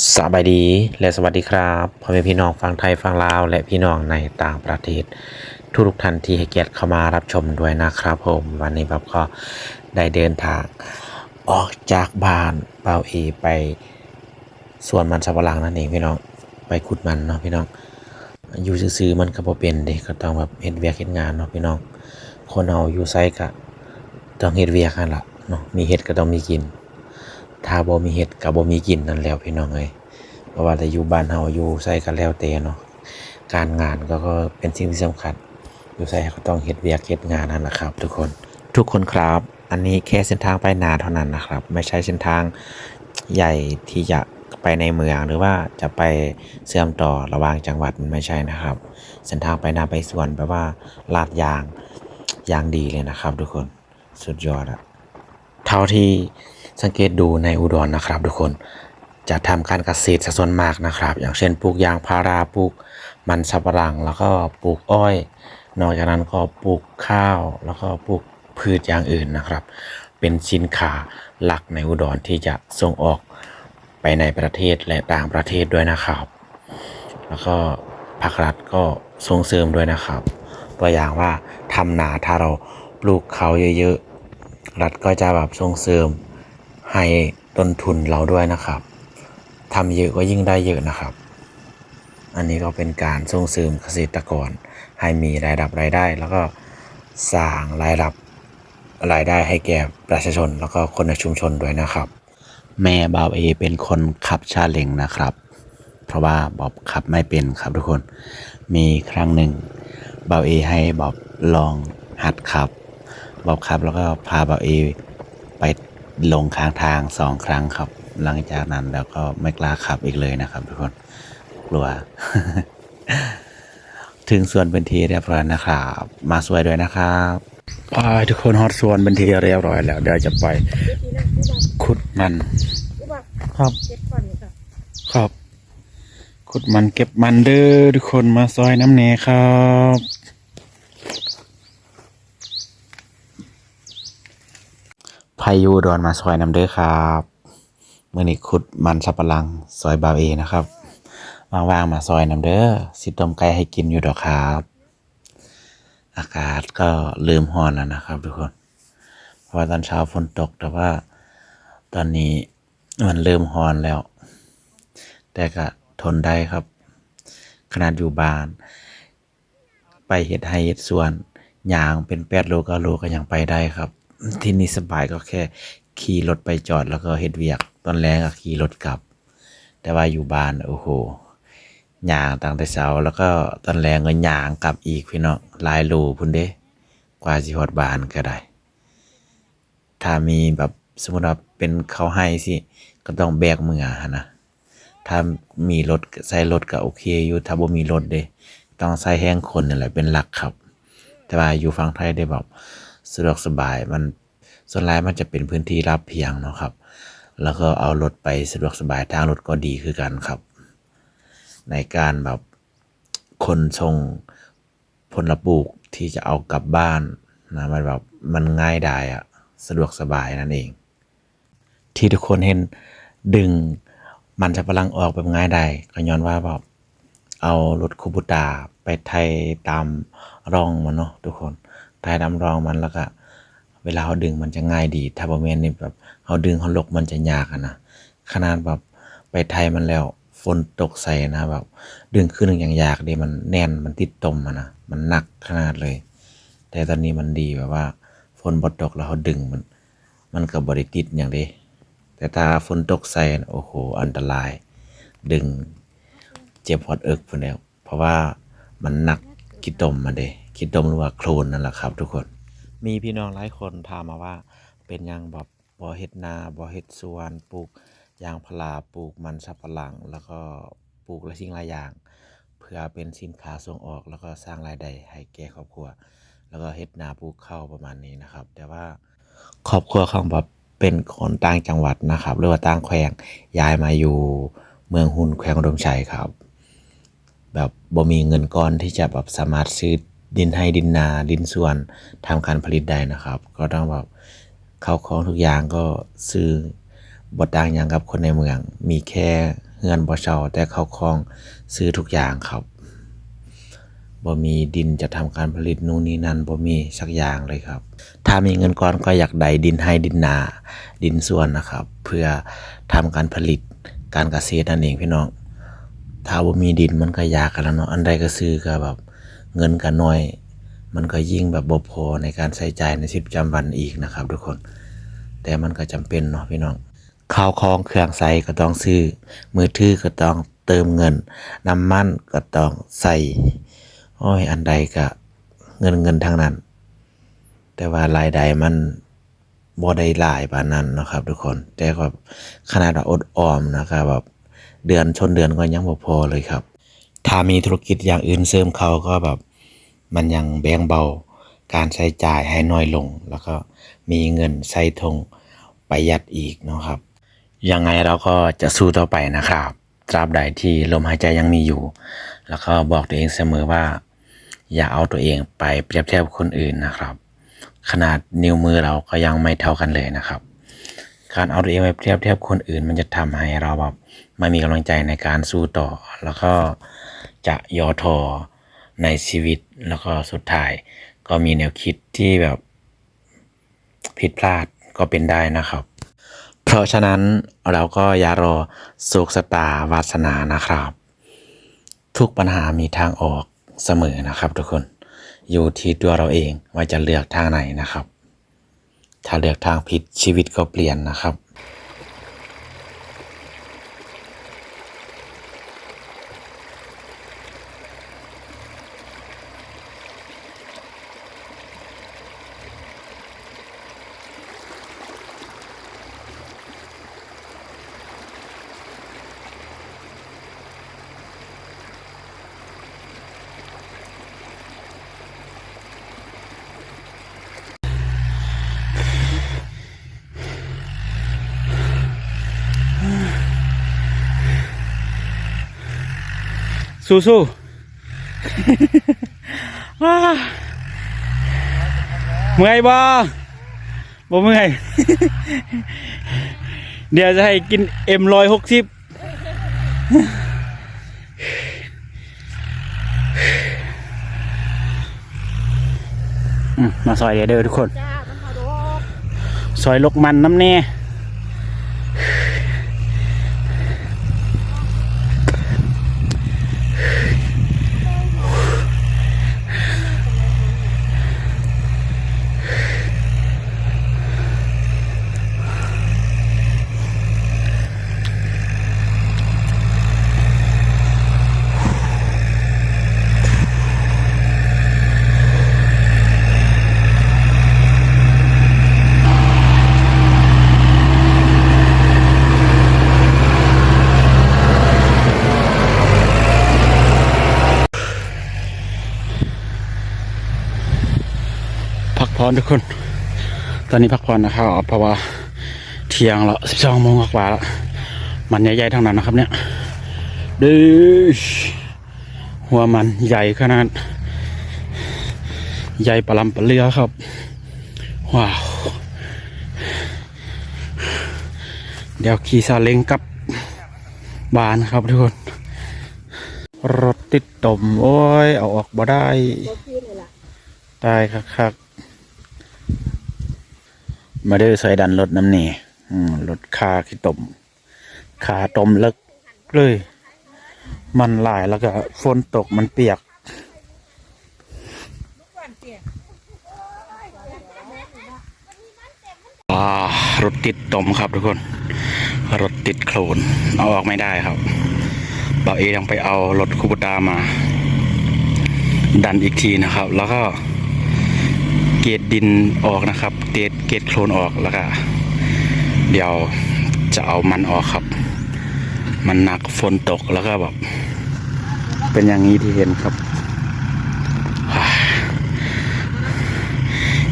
สบายดีและสวัสดีครับพ่อแม่พี่น้องฟังไทยฟังลาว และพี่น้องในต่างประเทศ ทุกทุกท่านที่ให้เกียรติเข้ามารับชมด้วยนะครับผมวันนี้แบบก็ได้เดินทาง ออกจากบ้านเปาเอไปสวนมันสับปะหลังนั่นเองพี่น้องไปขุดมันเนาะพี่น้องอยู่ซื่อมันก็บ่เป็นเด็ก็ต้องแบบเฮ็ดเวียกเฮ็ดงานเนาะพี่น้องคนเอาอยู่ไสก็ต้องเฮ็ดเวียกนั่นละเนาะมีเฮ็ดก็ต้องมีกิน ถ้าบ่มีเฮ็ดก็บ่มีกินนั่นแหล้วพี่น้องเอ้ยเพราะว่าแต่อยู่บ้านเฮาอยู่ไสก็แล้วแต่เนาะการงานก็ก็เป็นสิ่งที่สำคัญ อยู่ไสก็ต้องเฮ็ดเวียกเฮ็ดงานนั่นแหละครับ ทุกคนทุกคนครับ อันนี้แค่เส้นทางไปนาเท่านั้นนะครับ ไม่ใช่เส้นทางใหญ่ที่จะไปในเมืองหรือว่าจะไปเชื่อมต่อระหว่างจังหวัดมันไม่ใช่นะครับ เส้นทางไปนาไปสวนแปลว่าลาดยางยางดีเลยนะครับ ทุกคนสุดยอดอะเท่าที่ สังเกตดูในอุดรนะครับ ทุกคนจะทำการเกษตรซะส่วนมากนะครับ อย่างเช่นปลูกยางพาราปลูกมันสับปะหลัง แล้วก็ปลูกอ้อย นอกจากนั้นก็ปลูกข้าว แล้วก็ปลูกพืชอย่างอื่นนะครับ เป็นสินค้าหลักในอุดรที่จะส่งออกไปในประเทศและต่างประเทศด้วยนะครับ แล้วก็ภาครัฐก็ส่งเสริมด้วยนะครับ ตัวอย่างว่าทำนาถ้าเราปลูกเขาเยอะๆ รัฐก็จะแบบส่งเสริม ให้ต้นทุนเราด้วยนะครับทำเยอะก็ยิ่งได้เยอะนะครับ อันนี้ก็เป็นการส่งเสริมเกษตรกร ให้มีรายรับรายได้ แล้วก็สร้างรายรับรายได้ให้แก่ประชาชน แล้วก็คนในชุมชนด้วยนะครับ แม่บ่าวเอเป็นคนขับชาเล็งนะครับ เพราะว่าบอบขับไม่เป็นครับทุกคนมีครั้งหนึ่งบ่าวเอให้บอบลองหัดขับ บอบขับแล้วก็พาบ่าวเอ ลงข้างทางสองครั้งครับ หลังจากนั้นแล้วก็ไม่กล้าขับอีกเลยนะครับ ทุกคนกลัว ถึงส่วนเป็นทีเรียบร้อยนะครับ มาสวยด้วยนะครับไปทุกคนฮอตส่วนเป็นทีเรียบร้อยแล้ว เดี๋ยวจะไปขุดมันอุบัติครับเจ็ดก่อนนี่ค่ะครับขุดมันเก็บมันเด้อทุกคนมาซอยน้ำเนครับ พายุดอนมาซอยน้ำเด้อครับเมื่อนี้ขุดมันสับปะหลังซอยบาวเอนะครับว่างๆมาซอยน้ำเด้อสิต้มไก่ให้กินอยู่ดอกครับ อากาศก็เริ่มร้อนแล้วนะครับ ทุกคน เพราะว่าตอนเช้าฝนตกแต่ว่า ตอนนี้มันเริ่มร้อนแล้ว แต่ก็ทนได้ครับ ขนาดอยู่บ้าน ไปเฮ็ดไร่เฮ็ดสวนยางเป็นแปดโลก้าโลก็ยังไปได้ครับ ที่นี่สบายก็แค่ขี่รถไปจอดแล้วก็เฮ็ดเวียก ตอนแรกก็ขี่รถกลับ แต่ว่าอยู่บ้านโอ้โหยางตั้งแต่เช้าแล้วก็ตอนแรงก็ยางกลับอีกพี่น้องลายโลพุ่นเด้ กว่าสิฮอดบ้านก็ได้ ถ้ามีแบบสมมติว่าเป็นเขาให้สิก็ต้องแบกมือหนะถ้ามีรถใช้รถก็โอเคอยู่ถ้าบ่มีรถเด้ ต้องใช้แห้งคนนี่แหละเป็นหลักครับ แต่ว่าอยู่ฝั่งไทยได้แบบ สะดวกสบายมันส่วนหลายมันจะเป็นพื้นที่ราบเพียงเนาะครับ แล้วก็เอารถไปสะดวกสบายทางรถก็ดีคือกันครับ ในการแบบขนส่งผลปลูกที่จะเอากลับบ้านนะมันแบบมันง่ายได้อะสะดวกสบายนั่นเอง ที่ทุกคนเห็นดึงมันสับปะหลังออกแบบง่ายได้ก็ย้อนว่าแบบเอารถคูบูตาไปไทยตามร่องมันเนาะทุกคน ไทยตารองมันแล้วก็ เวลาเขาดึงมันจะง่ายดี ถ้าบ่แม่นนี่แบบเขาดึงเขาลกมันจะยากนะขนาดแบบไปไทยมันแล้วฝนตกใส่นะแบบดึงขึ้นอย่างยากดิมันแน่นมันติดตมอะนะมันหนักขนาดเลย แต่ตอนนี้มันดีแบบว่าฝนบ่ตกแล้วเขาดึงมัน มันก็บริติดอย่างเดีแต่ถ้าฝนตกใส่โอ้โหอันตราย ดึงเจ็บหอดเอิกพุ่นแล้ว เพราะว่ามันหนักขี้ตมมาเด้ ขี้ตมหรือว่าโคลนนั่นแหละครับ ทุกคน มีพี่น้องหลายคนถามมาว่า เป็นยังแบบบ่เฮ็ดนาบ่เฮ็ดสวนปลูกยางพาราปลูกมันสับปะหลัง แล้วก็ปลูกหลายสิ่งหลายอย่าง เพื่อเป็นสินค้าส่งออก แล้วก็สร้างรายได้ให้แก่ครอบครัว แล้วก็เฮ็ดนาปลูกข้าวประมาณนี้นะครับ แต่ว่าครอบครัวของแบบเป็นคนต่างจังหวัดนะครับ หรือว่าต่างแขวงย้ายมาอยู่เมืองหุ่นแขวงอุดมชัยครับ แบบบ่มีเงินก้อนที่จะแบบสามารถซื้อ ดินให้ดินนาดินสวนทำการผลิตได้นะครับ ก็ต้องแบบเข้าของทุกอย่างก็ซื้อบ่ต่างหยังกับคนในเมือง มีแค่เฮือนบ่เช่าแต่เข้าครองซื้อทุกอย่างครับบ่มีดินจะทำการผลิตนู่นนี่นั่นบ่มีสักอย่างเลยครับ ถ้ามีเงินก้อนก็อยากได้ดินให้ดินนา ดินสวนนะครับ เพื่อทำการผลิตการเกษตรนั่นเองพี่น้อง ถ้าบ่มีดินมันก็ยากกันแล้วเนาะอันใดก็ซื้อก็แบบ เงินก็น้อย มันก็ยิ่งแบบบ่พอในการใช้จ่ายในชีวิตประจำวันอีกนะครับ ทุกคน แต่มันก็จำเป็นเนาะพี่น้องข้าวของเครื่องใช้ก็ต้องซื้อ มือถือก็ต้องเติมเงิน น้ำมันก็ต้องใส่โอ้ยอันใดก็เงินเงินทั้งนั้น แต่ว่ารายได้มันบ่ได้หลายปานนั้นนะครับ ทุกคน แต่ก็ขนาดอดออมนะครับแบบเดือนชนเดือนก็ยังบ่พอเลยครับ ถ้ามีธุรกิจอย่างอื่นเสริมเขาก็แบบมันยังแบ่งเบาการใช้จ่ายให้น้อยลง แล้วก็มีเงินใส่ทงประหยัดอีกเนาะครับ ยังไงเราก็จะสู้ต่อไปนะครับตราบใดที่ลมหายใจยังมีอยู่ แล้วก็บอกตัวเองเสมอว่า อย่าเอาตัวเองไปเปรียบเทียบคนอื่นนะครับ ขนาดนิ้วมือเราก็ยังไม่เท่ากันเลยนะครับ การเอาตัวเองไปเปรียบเทียบคนอื่น มันจะทำให้เราแบบไม่มีกำลังใจในการสู้ต่อ แล้วก็จะย่อท้อในชีวิตแล้วก็สุดท้าย ก็มีแนวคิดที่แบบผิดพลาดก็เป็นได้นะครับ เพราะฉะนั้นเราก็อย่ารอโศกสตาวาสนานะครับ ทุกปัญหามีทางออกเสมอนะครับทุกคนอยู่ที่ตัวเราเองว่าจะเลือกทางไหนนะครับ ถ้าเลือกทางผิดชีวิตก็เปลี่ยนนะครับ สู้สู้ว้าเมื่อยบ่บ่เมื่อย เดี๋ยวจะให้กินเอ็มร้อยหกสิบมาซอยเดี๋ยวเด้อทุกคนจ้ามันขอดอกซอยลกมันน้ำแน่ ผ่อนทุกคน ตอนนี้พักผ่อนนะครับเพราะว่าเที่ยงแล้วสิบสองโมงกว่าแล้วมันใหญ่ๆทั้งนั้นนะครับ เนี่ยดูหัวมันใหญ่ขนาด ใหญ่ปลาลำปลาเรือครับ ว้าว เดี๋ยวขี่ซาเล้งกลับบานครับทุกคน รถติดตมโอ้ย เอาออกบ่ได้ ได้ครับครับ มาเด้อใส่ดันรถน้ำนี่รถคาขี้ตมขาตมเลิกเลย มันหลายแล้วก็ฝนตกมันเปียกอ่ารถติดตมครับทุกคน รถติดโคลนเอาออกไม่ได้ครับเบาเอยังไปเอารถคูบตามา ดันอีกทีนะครับ แล้วก็เกตดินออกนะครับ เกต เกตโคลนออกแล้วก็เดี๋ยวจะเอามันออกครับ มันหนักฝนตกแล้วก็แบบเป็นอย่างนี้ที่เห็นครับ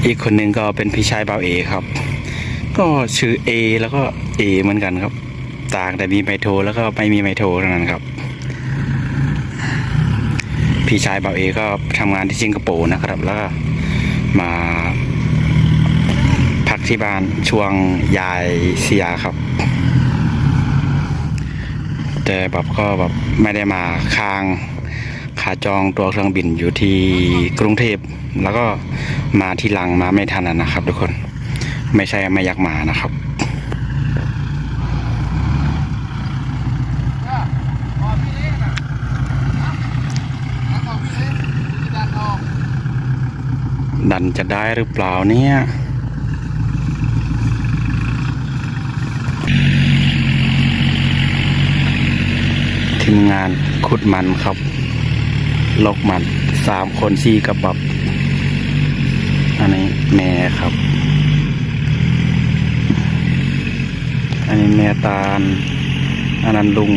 อีกคนหนึ่งก็เป็นพี่ชายเบาเอครับ ก็ชื่อเอแล้วก็เอเหมือนกันครับ ต่างแต่มีไมโทรแล้วก็ไม่มีไมโทรเท่านั้นครับ พี่ชายเบาเอก็ทำงานที่สิงคโปร์นะครับ แล้วก็มา พักที่บ้านช่วงยายเสียครับ แต่แบบก็แบบไม่ได้มาค้างขาจองตัวเครื่องบินอยู่ที่กรุงเทพแล้วก็มาที่หลังมาไม่ทันนะครับ ทุกคนไม่ใช่ไม่อยากมานะครับดันจะได้หรือเปล่าเนี่ย ทีมงานขุดมันครับ ลกมันสามคนซี่กระบับ อันนี้แม่ครับ อันนี้แม่ตาล อันนั้นลุง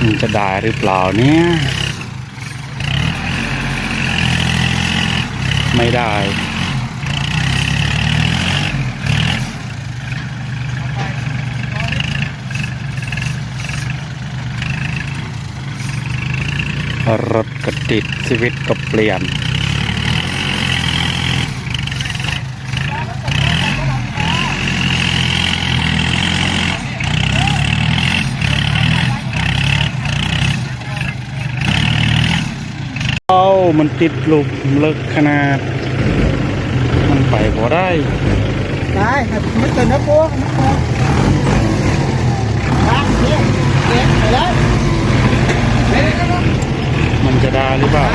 มันจะได้หรือเปล่าเนี่ย ไม่ได้ รถก็ติดชีวิตก็เปลี่ยน เอามันติดหลุมเลิกขนาด มันไปบ่ได้ ได้ครับไม่เกินนะพวกนะพวกอะเนี่ยเก็บไปเลยมัน จะได้หรือเปล่า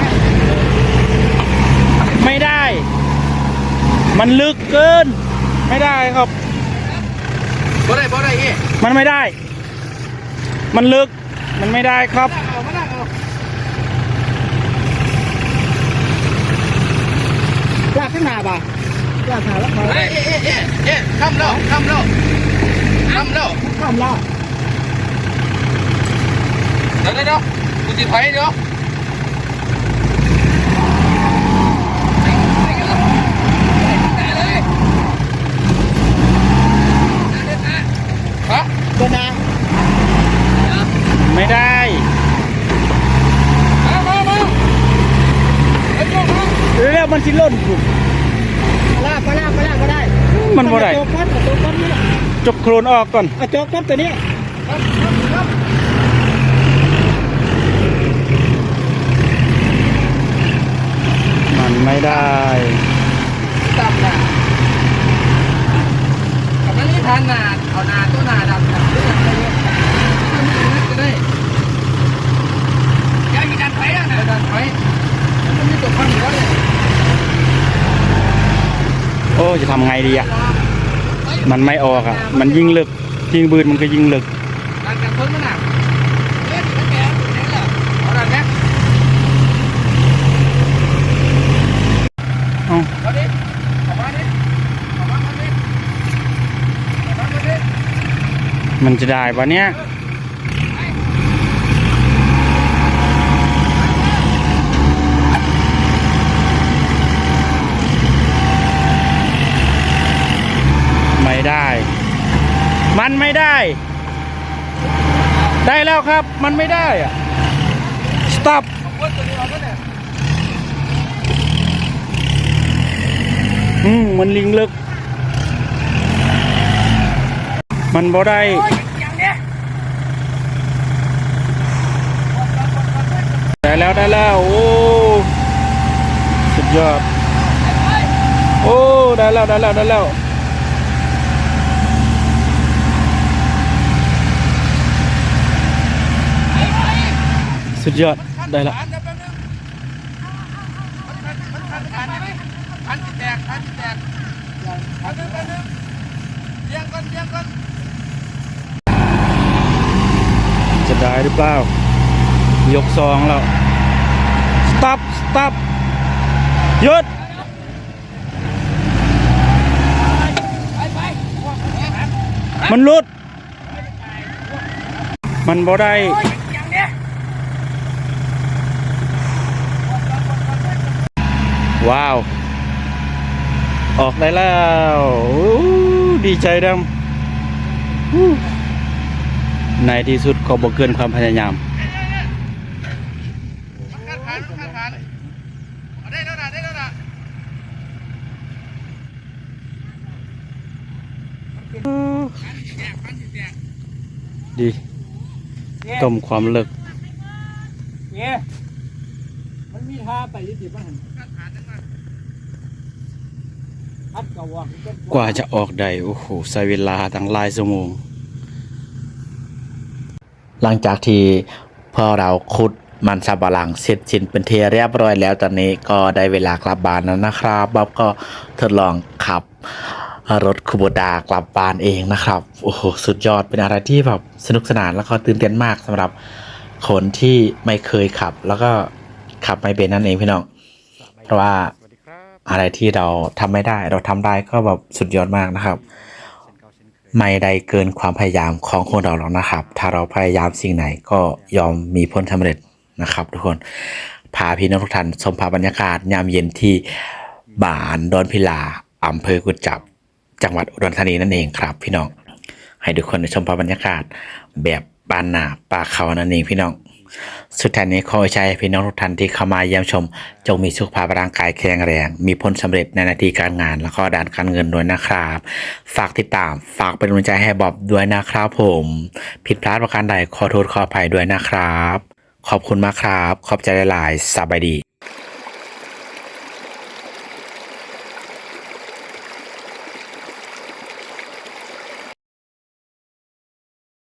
ไม่ได้ มันลึกเกิน ไม่ได้ครับบ่ได้บ่ได้เอ๊ะมันไม่ได้ มันลึก มันไม่ได้ครับเอามาได้เอาลากขึ้นมาบ่ะลากขาแล้วเขาเอ๊ะเอ๊ะเอ๊ะเอ๊ะคำแล้วคำแล้วคำแล้วข้ามล่าเดี๋ยวเดี๋ยวเดี๋ยวกูจะถอยเดี๋ยว ฮะตัวนาไม่ได้มามามาไอ้พวกมาแล้วมันสิล่นถูกลากก็ลากก็ลากก็ได้มันบ่ได้ตัวก้อนกับตัวก้อนนี่แหละจกโครนออกก่อนเอาโจกก้อนตัวนี้มันไม่ได้ดำน่ะกับ มันนี่ทานนาเอานาตัวนาดำน่ะตัวนาตัวนี้จะได้ยังมีดันไฟอะนะดันไฟมันมีตัวพันอยู่แล้วเนี่ยโอ้จะทำไงดีอะ มันไม่ออกอะ มันยิ่งลึก ยิงบืนมันก็ยิงลึกการกันพ้นมันหนักเอ๊ะแกเนี่ยเหรอเอาดันไหม เอ้า เอาดิออกมาดิออกมาดิออกมาดิ มันจะได้ปะเนี่ยไม่ได้ มันไม่ได้ ได้แล้วครับ มันไม่ได้อะ stop อืมมันลิงลึก มันบ่ได้ได้แล้วได้แล้ว โอ้ สุดยอด โอ้ ได้แล้วได้แล้วได้แล้วสุดยอดได้แล้วพันเดี๋ยวแป๊บนึงพันพันพันพันพันพันจิตแตกพันจิตแตกพันนึงพันนึงเลี้ยงก่อนเลี้ยงก่อน จะได้หรือเปล่า ยกซองแล้ว stop stop หยุดมันลุด มันบ่ได้ว้าว ออกได้แล้ว ดีใจดำอู้ ในที่สุดก็บ่เกินความพยายามมันขาดขาดมันขาดขาดเอาได้แล้วนะได้แล้วนะดีต้มความเลิกเนี่ยมันมีท่าไปยี่สิบบ้างพัดกระวอกกว่าจะออกได้ โอ้โหใช้เวลาตั้งหลายชั่วโมง หลังจากที่พอเราขุดมันสับปะหลังเสร็จสิ้นเป็นเทเรียบร้อยแล้วตอนนี้ก็ได้เวลากลับบ้านแล้วนะครับบ๊อบก็ทดลองขับรถคูโบดากลับบ้านเองนะครับโอ้โหสุดยอดเป็นอะไรที่แบบสนุกสนานแล้วก็ตื่นเต้นมากสำหรับคนที่ไม่เคยขับ แล้วก็ขับไม่เป็นนั่นเองพี่น้องเพราะว่าอะไรที่เราทำไม่ได้เราทำได้ก็แบบสุดยอดมากนะครับ ไม่ได้เกินความพยายามของคนเราหรอกนะครับ ถ้าเราพยายามสิ่งไหนก็ยอมมีผลสำเร็จนะครับ ทุกคนพาพี่น้องทุกท่านชมภาพบรรยากาศยามเย็นที่บ้านดอนพิลาอำเภอกุจจับ จังหวัดอุดรธานีนั่นเองครับ พี่น้องให้ทุกคนได้ชมภาพบรรยากาศแบบบ้านนาป่าเขานั่นเองพี่น้อง สุดท้ายนี้ขอให้ใช้พี่น้องทุกท่านที่เข้ามาเยี่ยมชม จงมีสุขภาพร่างกายแข็งแรง มีผลสำเร็จในหน้าที่การงาน แล้วก็ด้านการเงินด้วยนะครับ ฝากติดตาม ฝากเป็นกำลังใจให้บอบด้วยนะครับผม ผิดพลาดประการใดขอโทษขออภัยด้วยนะครับ ขอบคุณมากครับ ขอบใจหลายๆสบายดี